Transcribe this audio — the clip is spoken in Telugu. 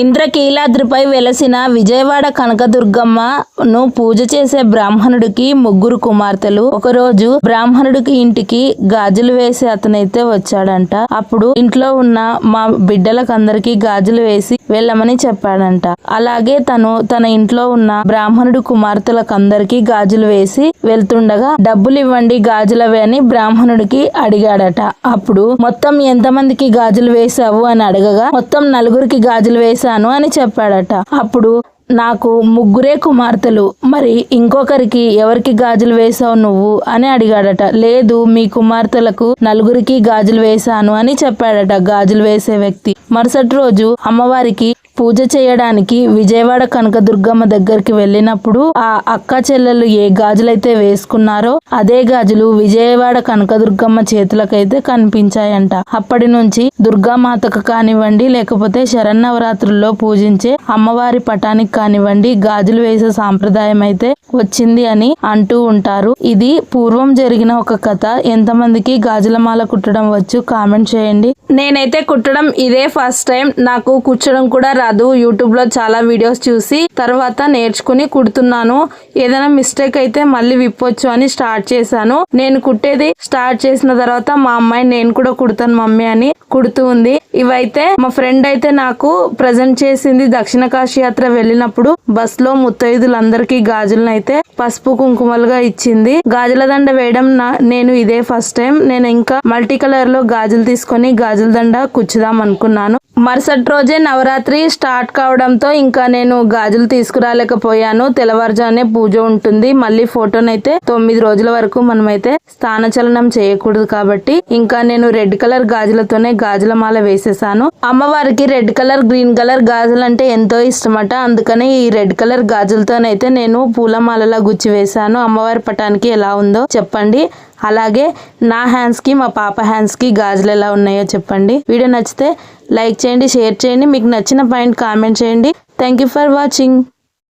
ఇంద్రకీలాద్రిపై వెలసిన విజయవాడ కనకదుర్గమ్మను పూజ చేసే బ్రాహ్మణుడికి ముగ్గురు కుమార్తెలు. ఒకరోజు బ్రాహ్మణుడికి ఇంటికి గాజులు వేసి అతనైతే వచ్చాడంట. అప్పుడు ఇంట్లో ఉన్న మా బిడ్డలకు అందరికి గాజులు వేసి వెళ్ళమని చెప్పాడంట. అలాగే తను తన ఇంట్లో ఉన్న బ్రాహ్మణుడు కుమార్తెలకందరికి గాజులు వేసి వెళ్తుండగా డబ్బులు ఇవ్వండి గాజులవే అని బ్రాహ్మణుడికి అడిగాడట. అప్పుడు మొత్తం ఎంతమందికి గాజులు వేశావు? అని అడగగా మొత్తం నలుగురికి గాజులు వేసి చేశాను అని చెప్పాడట. అప్పుడు నాకు ముగ్గురే కుమార్తెలు. మరి ఇంకొకరికి ఎవరికి గాజులు వేశావు నువ్వు అని అడిగాడట. లేదు మీ కుమార్తెలకు నలుగురికి గాజులు వేశాను అని చెప్పాడట గాజులు వేసే వ్యక్తి. మరుసటి రోజు అమ్మవారికి పూజ చేయడానికి విజయవాడ కనకదుర్గమ్మ దగ్గరికి వెళ్ళినప్పుడు ఆ అక్క చెల్లెలు ఏ గాజులైతే వేసుకున్నారో అదే గాజులు విజయవాడ కనకదుర్గమ్మ చేతులకైతే కనిపించాయంట. అప్పటి నుంచి దుర్గామాతకు కానివ్వండి లేకపోతే శరన్నవరాత్రుల్లో పూజించే అమ్మవారి పటానికి కానివ్వండి గాజులు వేసే సాంప్రదాయం అయితే వచ్చింది అని అంటూ ఉంటారు. ఇది పూర్వం జరిగిన ఒక కథ. ఎంతమందికి గాజుల మాల కుట్టడం వచ్చు కామెంట్ చేయండి. నేనైతే కుట్టడం ఇదే ఫస్ట్ టైం. నాకు కూర్చోడం కూడా కాదు యూట్యూబ్లో చాలా వీడియోస్ చూసి తర్వాత నేర్చుకుని కుడుతున్నాను. ఏదైనా మిస్టేక్ అయితే మళ్ళీ విప్పొచ్చు అని స్టార్ట్ చేశాను. నేను కుట్టేది స్టార్ట్ చేసిన తర్వాత మా అమ్మాయి నేను కూడా కుడతాను మమ్మీ అని కుడుతూ ఉంది. ఇవైతే మా ఫ్రెండ్ అయితే నాకు ప్రజెంట్ చేసింది దక్షిణ కాశీ యాత్ర వెళ్ళినప్పుడు బస్లో ముత్తైదులందరికీ గాజులను అయితే పసుపు కుంకుమలుగా ఇచ్చింది. గాజుల దండ వేయడం నేను ఇదే ఫస్ట్ టైం. నేను ఇంకా మల్టీ కలర్లో గాజులు తీసుకొని గాజుల దండ కుచ్చుదాం అనుకున్నాను. మరుసటి రోజే నవరాత్రి స్టార్ట్ కావడంతో ఇంకా నేను గాజులు తీసుకురాలేకపోయాను. తెల్లవారుజామునే పూజ ఉంటుంది. మళ్ళీ ఫోటోనైతే తొమ్మిది రోజుల వరకు మనమైతే స్థానచలనం చేయకూడదు కాబట్టి ఇంకా నేను రెడ్ కలర్ గాజులతోనే గాజుల మాల వేసేసాను. అమ్మవారికి రెడ్ కలర్ గ్రీన్ కలర్ గాజులు అంటే ఎంతో ఇష్టమట. అందుకని ఈ రెడ్ కలర్ గాజులతోనైతే నేను పూలమాలలా గుచ్చి వేశాను. అమ్మవారి పటానికి ఎలా ఉందో చెప్పండి. అలాగే నా హ్యాండ్స్కి మా పాప హ్యాండ్స్కి గాజులు ఎలా ఉన్నాయో చెప్పండి. వీడియో నచ్చితే లైక్ చేయండి షేర్ చేయండి. మీకు నచ్చిన పాయింట్ కామెంట్ చేయండి. Thank you for watching